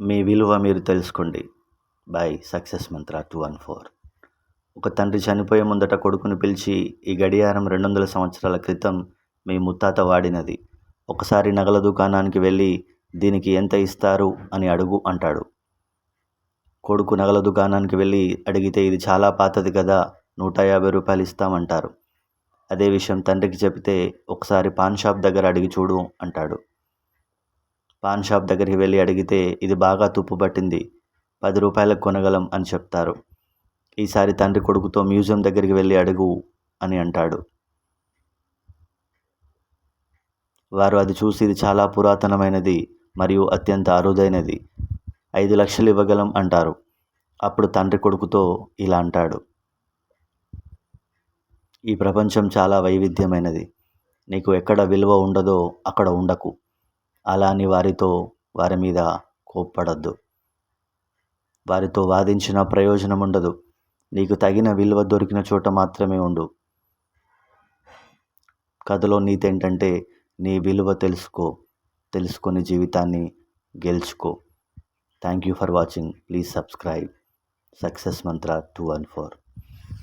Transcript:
మీ విలువ మీరు తెలుసుకోండి. By success mantra two one four. ఒక తండ్రి చనిపోయే ముందట కొడుకుని పిలిచి ఈ గడియారం రెండు వందల సంవత్సరాల క్రితం మీ ముత్తాత వాడినది. ఒకసారి నగల దుకాణానికి వెళ్ళి దీనికి ఎంత ఇస్తారు అని అడుగు అంటాడు. కొడుకు నగల దుకాణానికి వెళ్ళి అడిగితే ఇది చాలా పాతది కదా నూట యాభై రూపాయలు ఇస్తామంటారు. అదే విషయం తండ్రికి చెబితే ఒకసారి పాన్ షాప్ దగ్గర అడిగి చూడు అంటాడు. పాన్ షాప్ దగ్గరికి వెళ్ళి అడిగితే ఇది బాగా తుప్పు పట్టింది. పది రూపాయలకు కొనగలం అని చెప్తారు. ఈసారి తండ్రి కొడుకుతో మ్యూజియం దగ్గరికి వెళ్ళి అడుగు అని అంటాడు. వారు అది చూసి ఇది చాలా పురాతనమైనది మరియు అత్యంత అరుదైనది. ఐదు లక్షలు ఇవ్వగలం అంటారు. అప్పుడు తండ్రి కొడుకుతో ఇలా అంటాడు. ఈ ప్రపంచం చాలా వైవిధ్యమైనది. నీకు ఎక్కడ విలువ ఉండదో అక్కడ ఉండకు. అలా అని వారితో వారి మీద కోప్పడద్దు. వారితో వాదించిన ప్రయోజనం ఉండదు నీకు తగిన విలువ దొరికిన చోట మాత్రమే ఉండు. కథలో నీతి ఏంటంటే నీ విలువ తెలుసుకో. తెలుసుకొని జీవితాన్ని గెలుచుకో. Thank you for watching please subscribe success mantra two one four